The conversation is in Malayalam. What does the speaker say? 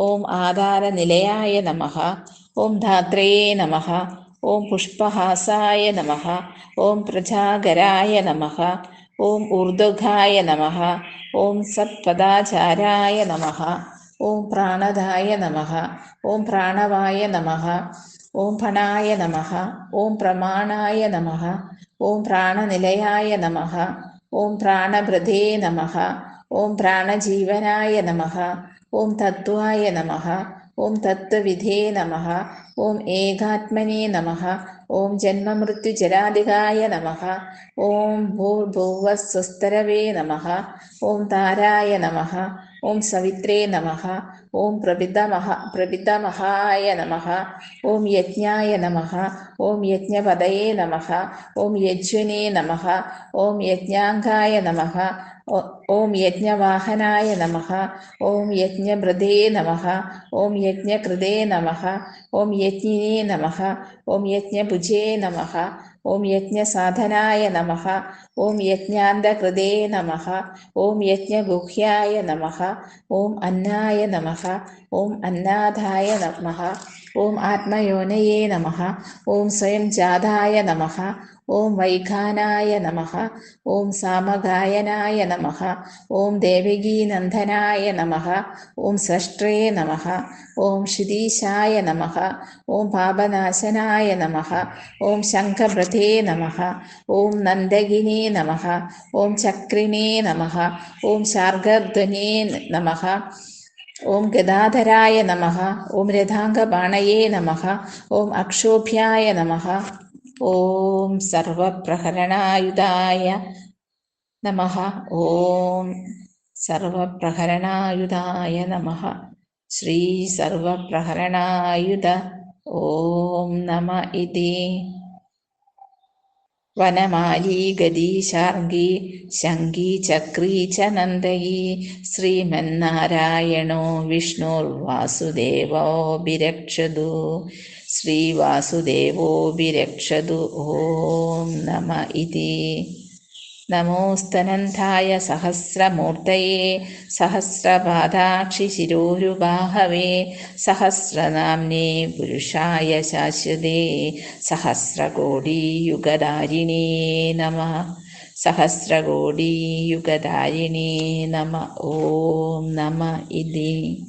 ഓം ആധാരനിലയായ നമ ഓം ധാത്രേ നമ ഓം പുഷ്പഹാസായ നമ ഓം പ്രജാഗരായ നമ ഓം ഊർധ്വഘായ നമ ഓം സത്പദാചാരായ നമ ഓം പ്രാണദായ നമ ഓം പ്രാണവായ നമ ഓം ഫണായ നമ ഓം പ്രമാണായ നമ ഓം പ്രാണനിലയായ നമ ഓം പ്രാണഭൃതേ നമ ഓം പ്രാണജീവനായ നമ ഓം തത്വായ നമ. ഓം തത്വവിധേ നമ. ഓം ഏകാത്മനേ നമ. ഓം ജന്മമൃത്യുജരാധികായ നമ ഓം ഭൂർഭുവസ്വസ്തരവേ നമ ഓം താരായ നമ ഓം സവിത്രേ നമ ഓം പ്രപിതമഹ പ്രഭിതമഹായ നമ ഓം യജ്ഞായ നമ ഓം യജ്ഞപതയേ നമ ഓം യജ്വനേ നമ ഓം യജ്ഞാംഗായ നമ ഓം യജ്ഞവാഹനായ നമ ഓം യജ്ഞഭൃതേ നമ ഓം യജ്ഞകൃതേ നമ ഓം യജ്ഞിനേ നമ ഓം യജ്ഞഭുജേ നമ ഓം യജ്ഞസാധനായ നമ ഓം യജ്ഞാന്തകൃതേ നമ ഓം യജ്ഞഗുഹ്യായ നമ ഓം അന്നായ നമ ഓം അന്നാഥായ നമ ഓം ആത്മയോനയേ നമ ഓം സ്വയം ജാതായ നമ ഓം വൈഖാനായ നമ ഓം സാമഗായനായ നമ ഓം ദേവകീനന്ദനായ നമ ഓം സഷ്ട്രേ നമ ഓം ശ്രുതീശായ നമ ഓം പാപനാശനായ നമ ഓം ശംഖഭൃതേ നമ ഓം നന്ദകിനേ നമ ഓം ചക്രിണേ നമ ഓം ശാർഗധ്വനേ നമ ഓം ഗദാധരായ നമ ഓം രഥാംഗബാണയേ നമ ഓം അക്ഷോഭ്യായ നമ ഓം സർവപ്രഹരണായുധായ നമ. ഓം സർവപ്രഹരണായുധായ നമ. ശ്രീ സർവപ്രഹരണായുധ ഓം നമ ഇതി. വനമാലീ ഗതീശാർഗി ശങ്കി ചക്രീ ച നന്ദയി ശ്രീമന്നാരായണോ വിഷ്ണുർവാസുദേവോഭിരക്ഷതു ശ്രീവാസുദേവോഭിരക്ഷതു ഓം നമ ഇതി. നമോസ്തനന്ധായ സഹസ്രമൂർത്തയേ സഹസ്രപാദാക്ഷി ശിരോരുബാഹവേ സഹസ്രനാംനേ പുരുഷായ ശാശ്വതേ സഹസ്രകോടിയുഗധാരിണേ നമ. സഹസ്രകോടിയുഗധാരിണേ നമ. ഓം നമ ഇതി.